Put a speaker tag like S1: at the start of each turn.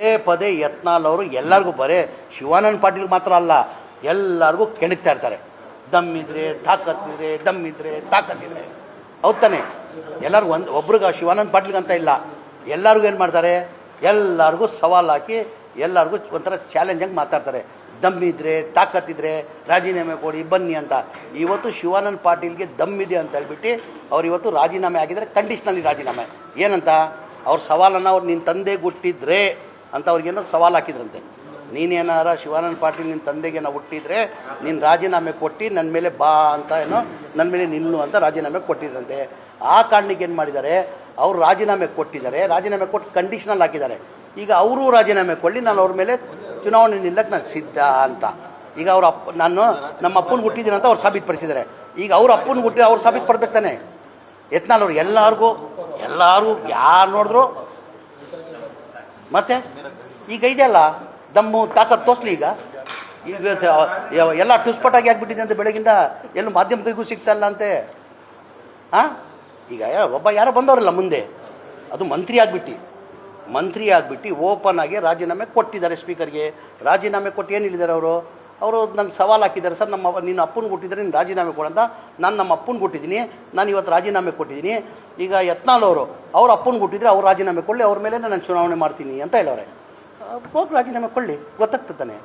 S1: ಪದೇ ಪದೇ ಯತ್ನಾಲ್ ಅವರು ಎಲ್ಲರಿಗೂ ಬರೇ ಶಿವಾನಂದ ಪಾಟೀಲ್ ಮಾತ್ರ ಅಲ್ಲ, ಎಲ್ಲರಿಗೂ ಕೆಣಕ್ತಾ ಇರ್ತಾರೆ. ದಮ್ಮಿದ್ರೆ ತಾಕತ್ತಿದ್ರೆ ದಮ್ಮಿದ್ರೆ ತಾಕತ್ತಿದ್ರೆ ಹೌದ್ ತಾನೆ? ಎಲ್ಲರಿಗೂ ಒಂದು ಒಬ್ರಿಗೆ ಶಿವಾನಂದ ಪಾಟೀಲ್ಗೆ ಅಂತ ಇಲ್ಲ. ಎಲ್ಲರಿಗೂ ಏನು ಮಾಡ್ತಾರೆ? ಎಲ್ಲರಿಗೂ ಸವಾಲು ಹಾಕಿ ಎಲ್ಲರಿಗೂ ಒಂಥರ ಚಾಲೆಂಜಾಗಿ ಮಾತಾಡ್ತಾರೆ. ದಮ್ಮಿದ್ರೆ ತಾಕತ್ತಿದ್ರೆ ರಾಜೀನಾಮೆ ಕೊಡಿ, ಬನ್ನಿ ಅಂತ. ಇವತ್ತು ಶಿವಾನಂದ ಪಾಟೀಲ್ಗೆ ದಮ್ಮಿದೆ ಅಂತ ಹೇಳ್ಬಿಟ್ಟು ಅವ್ರು ಇವತ್ತು ರಾಜೀನಾಮೆ ಆಗಿದ್ರೆ ಕಂಡೀಷ್ನಲ್ಲಿ ರಾಜೀನಾಮೆ. ಏನಂತ? ಅವ್ರ ಸವಾಲನ್ನು ಅವ್ರು ನಿನ್ನ ತಂದೆ ಹುಟ್ಟಿದ್ರೆ ಅಂತ ಅವ್ರಿಗೇನೋ ಸವಾಲು ಹಾಕಿದ್ರಂತೆ. ನೀನೇನಾರ ಶಿವಾನಂದ ಪಾಟೀಲ್ ನಿನ್ನ ತಂದೆಗೆ ನಾವು ಹುಟ್ಟಿದ್ರೆ ನೀನು ರಾಜೀನಾಮೆ ಕೊಟ್ಟು ನನ್ನ ಮೇಲೆ ಬಾ ಅಂತ ಏನೋ ನನ್ನ ಮೇಲೆ ನಿಲ್ಲು ಅಂತ ರಾಜೀನಾಮೆ ಕೊಟ್ಟಿದ್ರಂತೆ. ಆ ಕಾರಣಕ್ಕೆ ಏನು ಮಾಡಿದ್ದಾರೆ? ಅವರು ರಾಜೀನಾಮೆ ಕೊಟ್ಟಿದ್ದಾರೆ. ರಾಜೀನಾಮೆ ಕೊಟ್ಟು ಕಂಡೀಷನಲ್ ಹಾಕಿದ್ದಾರೆ. ಈಗ ಅವರು ರಾಜೀನಾಮೆ ಕೊಡಲಿ, ನಾನು ಅವ್ರ ಮೇಲೆ ಚುನಾವಣೆ ನಿಲ್ಲಕ್ಕೆ ನಾನು ಸಿದ್ಧ ಅಂತ. ಈಗ ಅವ್ರ ಅಪ್ಪ, ನಾನು ನಮ್ಮ ಅಪ್ಪನ ಹುಟ್ಟಿದ್ದೀನಿ ಅಂತ ಅವ್ರು ಸಾಬೀತುಪಡಿಸಿದ್ದಾರೆ ಈಗ ಅವ್ರ ಅಪ್ಪನ ಹುಟ್ಟಿ ಅವ್ರು ಸಾಬೀತು ತಾನೆ. ಎತ್ನಾಲ್ ಅವ್ರು ಎಲ್ಲರಿಗೂ, ಎಲ್ಲರೂ ಯಾರು ನೋಡಿದ್ರು ಮತ್ತೆ? ಈಗ ಇದೆಯಲ್ಲ? ದಮ್ಮು, ತಾಕತ್ ತೋರಿಸ್ಲಿ ಈಗ? ಈಗ ಎಲ್ಲ ಟುಸ್ಪಟಾಗಿ ಆಗಿಬಿಟ್ಟಿದೆ ಅಂತ ಬೆಳಗಿಂದ ಎಲ್ಲೂ ಮಾಧ್ಯಮ ಕೈಗೂ ಸಿಗ್ತಾ ಇಲ್ಲ ಅಂತೆ. ಹಾಂ ಈಗ ಒಬ್ಬ ಯಾರೋ ಬಂದವರಲ್ಲ ಮುಂದೆ. ಅದು ಮಂತ್ರಿ ಆಗಿಬಿಟ್ಟು. ಮಂತ್ರಿ ಆಗಿಬಿಟ್ಟು ಓಪನ್ ಆಗಿ ರಾಜೀನಾಮೆ ಕೊಟ್ಟಿದ್ದಾರೆ ಸ್ಪೀಕರ್ಗೆ. ರಾಜೀನಾಮೆ ಕೊಟ್ಟು ಏನು ಹೇಳಿದ್ದಾರೆ ಅವರು? ಅವರು ನನ್ನ ಸವಾಲು ಹಾಕಿದ್ದಾರೆ, ಸರ್, ನಮ್ಮ ನಿನ್ನ ಅಪ್ಪನ ಕೊಟ್ಟಿದ್ದಾರೆ ನೀನು ರಾಜೀನಾಮೆ ಕೊಡಂತ ನಾನು ನಮ್ಮ ಅಪ್ಪನ ಕೊಟ್ಟಿದ್ದೀನಿ, ನಾನು ಇವತ್ತು ರಾಜೀನಾಮೆ ಕೊಟ್ಟಿದ್ದೀನಿ. ಈಗ ಯತ್ನಾಳ್ ಅವರು, ಅವ್ರ ಅಪ್ಪನ ಕೊಟ್ಟಿದ್ರೆ ಅವ್ರು ರಾಜೀನಾಮೆ ಕೊಡಲಿ, ಅವ್ರ ಮೇಲೆ ನಾನು ಚುನಾವಣೆ ಮಾಡ್ತೀನಿ ಅಂತ ಹೇಳೋರೆ. ಹೋಗಿ ರಾಜೀನಾಮೆ ಕೊಡಲಿ, ಗೊತ್ತಾಗ್ತದೆ ತಾನೆ.